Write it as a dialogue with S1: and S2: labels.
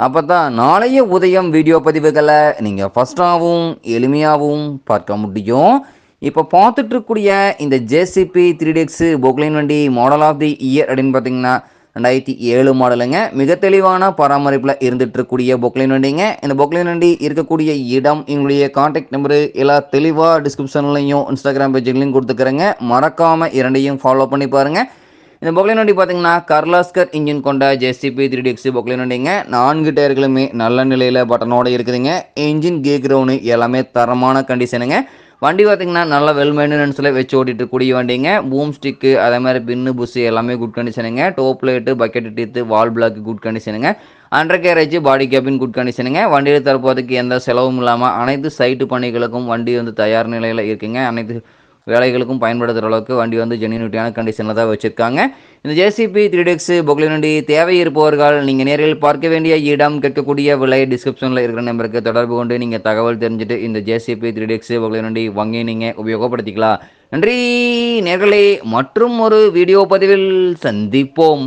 S1: அப்போ தான் நாளைய உதயம் வீடியோ பதிவுகளை நீங்கள் ஃபஸ்ட்டாகவும் எளிமையாகவும் பார்க்க முடியும். இப்போ பார்த்துட்டு இருக்கக்கூடிய இந்த ஜேசிபி த்ரீ டிஎக்ஸு பொக்லைன் வண்டி மாடல் ஆஃப் தி இயர் அப்படின்னு பார்த்தீங்கன்னா ரெண்டாயிரத்தி ஏழு மாடலுங்க. மிக தெளிவான பராமரிப்பில் இருந்துட்டு இருக்கக்கூடிய பொக்லைன் வண்டிங்க. இந்த பொக்லைன் வண்டி இருக்கக்கூடிய இடம் எங்களுடைய காண்டாக்ட் நம்பரு எல்லா தெளிவாக டிஸ்கிரிப்ஷன்லையும் இன்ஸ்டாகிராம் பேஜ்லையும் கொடுத்துக்கிறேங்க. மறக்காமல் இரண்டையும் ஃபாலோ பண்ணி பாருங்கள் இந்த பொக்லைன் வண்டி பார்த்தீங்கன்னா கர்லாஸ்கர் இன்ஜின் கொண்ட ஜேசிபி த்ரீ டிஎக்ஸி பொக்லைன் வண்டிங்க. நான்கு டயர்களுமே நல்ல நிலையில் பட்டனோட இருக்குதுங்க. இன்ஜின் கே கிரவுண்டு எல்லாமே தரமான கண்டிஷனுங்க வண்டி பார்த்தீங்கன்னா நல்ல வெல் மெயின்டெனன்ஸில் வச்சு ஓட்டிட்டு கூடிய வண்டிங்க. பூம் ஸ்டிக்கு அதே மாதிரி பின்னு புஸ்ஸு எல்லாமே good கண்டிஷனுங்க top light bucket teeth wall block good கண்டிஷனுங்க undercarriage body cabin good கண்டிஷனுங்க வண்டியில் தற்போதைக்கு எந்த செலவும் இல்லாமல் அனைத்து சைட்டு பணிகளுக்கும் வண்டி வந்து தயார் நிலையில் இருக்குங்க. அனைத்து வேலைகளுக்கும் பயன்படுத்துகிற அளவுக்கு வண்டி வந்து ஜென்யூனிட்டியான கண்டிஷனில் தான் வச்சுருக்காங்க. இந்த ஜேசிபி த்ரீ டெக்ஸ் பொக்லின் வண்டி தேவை இருப்பவர்கள் நீங்கள் நேரில் பார்க்க வேண்டிய இடம் கேட்கக்கூடிய விலை டிஸ்கிரிப்ஷனில் இருக்கிற நம்பருக்கு தொடர்பு கொண்டு நீங்கள் தகவல் தெரிஞ்சுட்டு இந்த ஜேசிபி த்ரீ டெக்ஸ் பொக்லின் வண்டி வாங்கி நீங்கள் உபயோகப்படுத்திக்கலாம். நன்றி நேர்களே. மற்றும் ஒரு வீடியோ பதிவில் சந்திப்போம்.